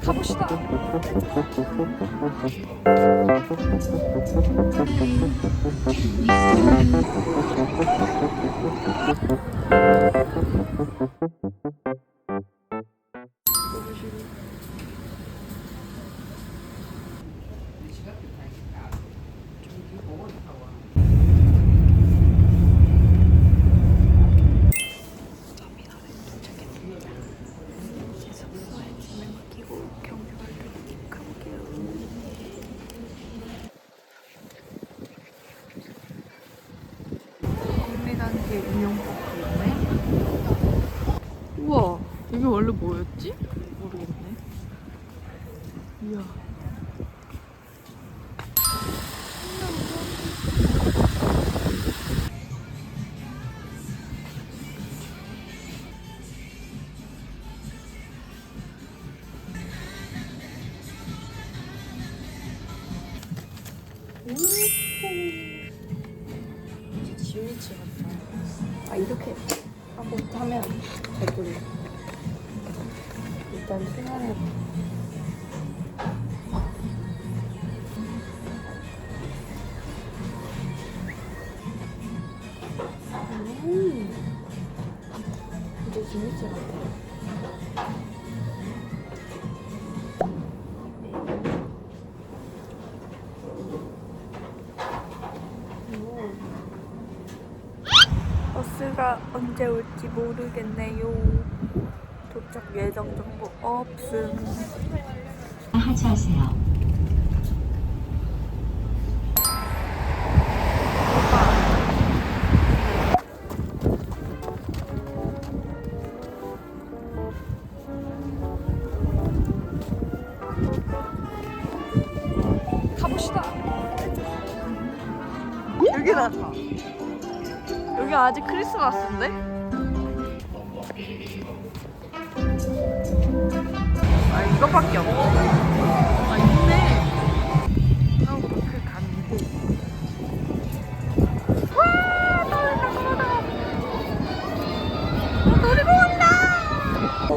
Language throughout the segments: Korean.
가봅시다. 제 숙소에 짐을 맡기고 경유를 가볼게요. 운영법 그러네. 우와, 이게 원래 뭐였지? 모르겠네. 이야. 지 미치 같다. 아 이렇게 하고 하면 잘 끓여. 일단 생활해. 음, 진짜 지미치 같아. 버스가 언제 올지 모르겠네요. 도착 예정 정보 없음. 하차하세요. 아직 크리스마스인데? 아 이거밖에 없어. 아 있네. 와 놀이공원이다. 어.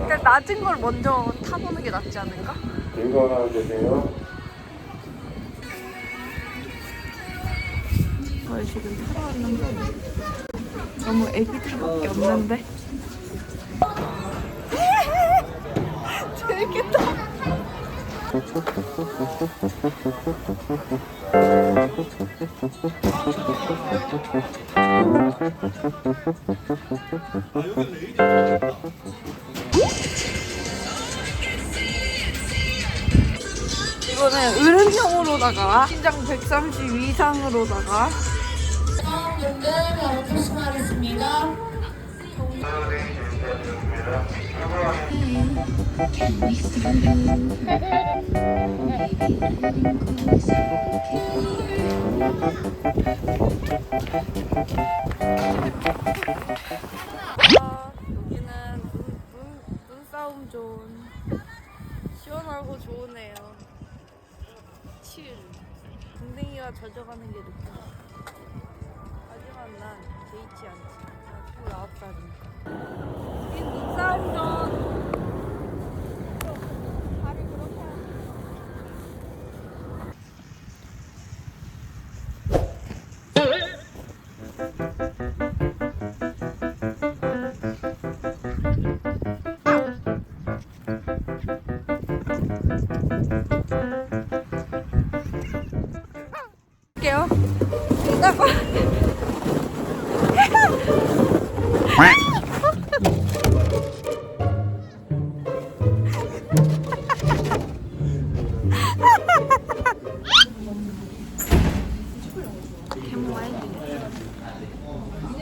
일단 낮은 걸 먼저 타보는 게 낫지 않을까? 즐거운 하루 되세요. 저희 지금 타러 왔는데 너무 애기들밖에 없는데? 재밌겠다. 이번에 으름형으로다가 신장 130 이상으로다가 분들 바로 조심하겠습니다. 아, 여기는 눈, 눈, 눈싸움 존. 시원하고 좋으네요. 칠. 궁뎅이가 젖어가는 게 느껴. 하지만 난 개의치 않지. 난 29살이니까. 여긴 눈싸움 존.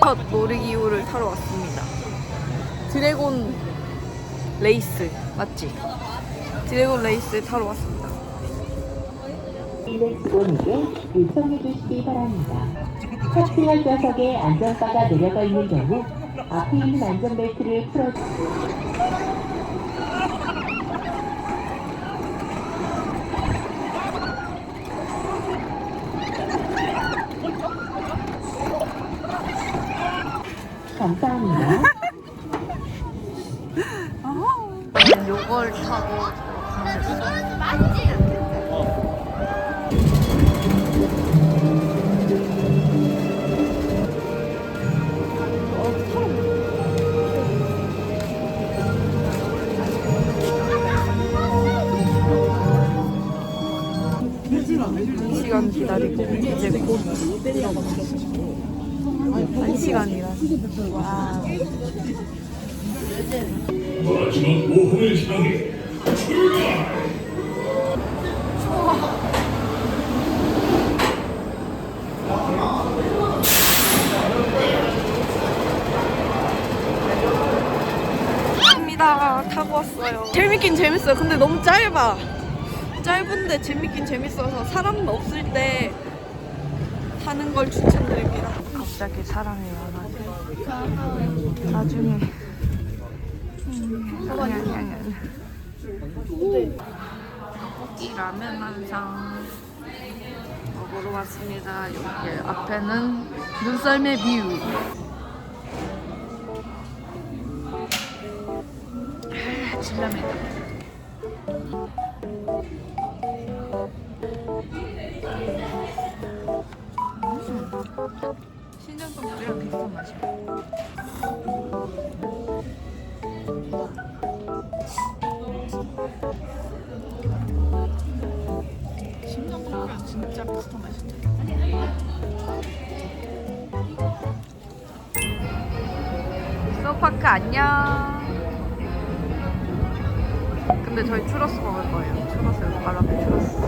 첫 놀이기구를 타러 왔습니다. 드래곤 레이스 맞지? 드래곤 레이스 타러 왔습니다. 일렉트론에게 요청해 주시기 바랍니다. 탑승할 좌석에 안전바가 내려가 있는 경우 앞에 있는 안전벨트를 풀어 감사합니다. 저걸 타고. 한 시간 기다리고 이제 곧한 시간이라 와. 마지막 모험을 향해 입니다 타고 왔어요. 재밌긴 재밌어요. 근데 너무 짧아. 짧은데 재밌긴 재밌어서 사람 없을 때 타는 걸 추천드립니다 갑자기 사람이 많아져 나중에. 음, 아니 아니 아니 아니. 이 라면 한상 먹으러 왔습니다. 여기 앞에는 눈썰매 뷰 진라면 신정동이랑 비슷한 맛이야 신정동이랑 진짜 비슷한 맛인데 소파크 안녕 근데 저희 추러스 먹을 거예요. 추러스 여기 바로 앞에 추러스.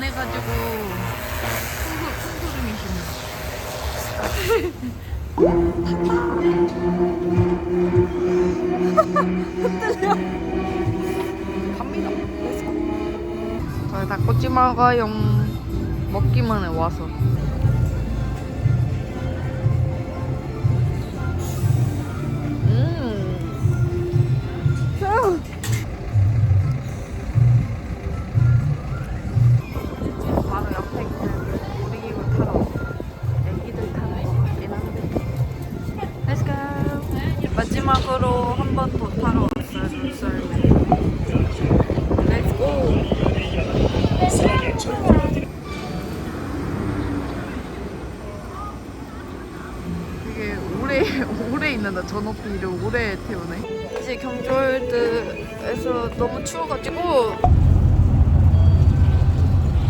안 해가지고 심해. 흔들려. 갑니다. 저희 닭꼬치 먹어요. 먹기만 해 와서. 마지막으로 한 번 더 타러 왔어요 눈썰매. Go. 되게 오래 오래 있는다 저 높이를 오래 태우네. 이제 경주월드에서 너무 추워가지고.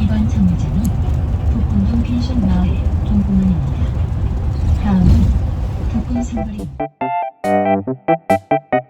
이번 정류장은 북군동 펜션 마을 동공원입니다. 다음은 북군 생거리 Thank you.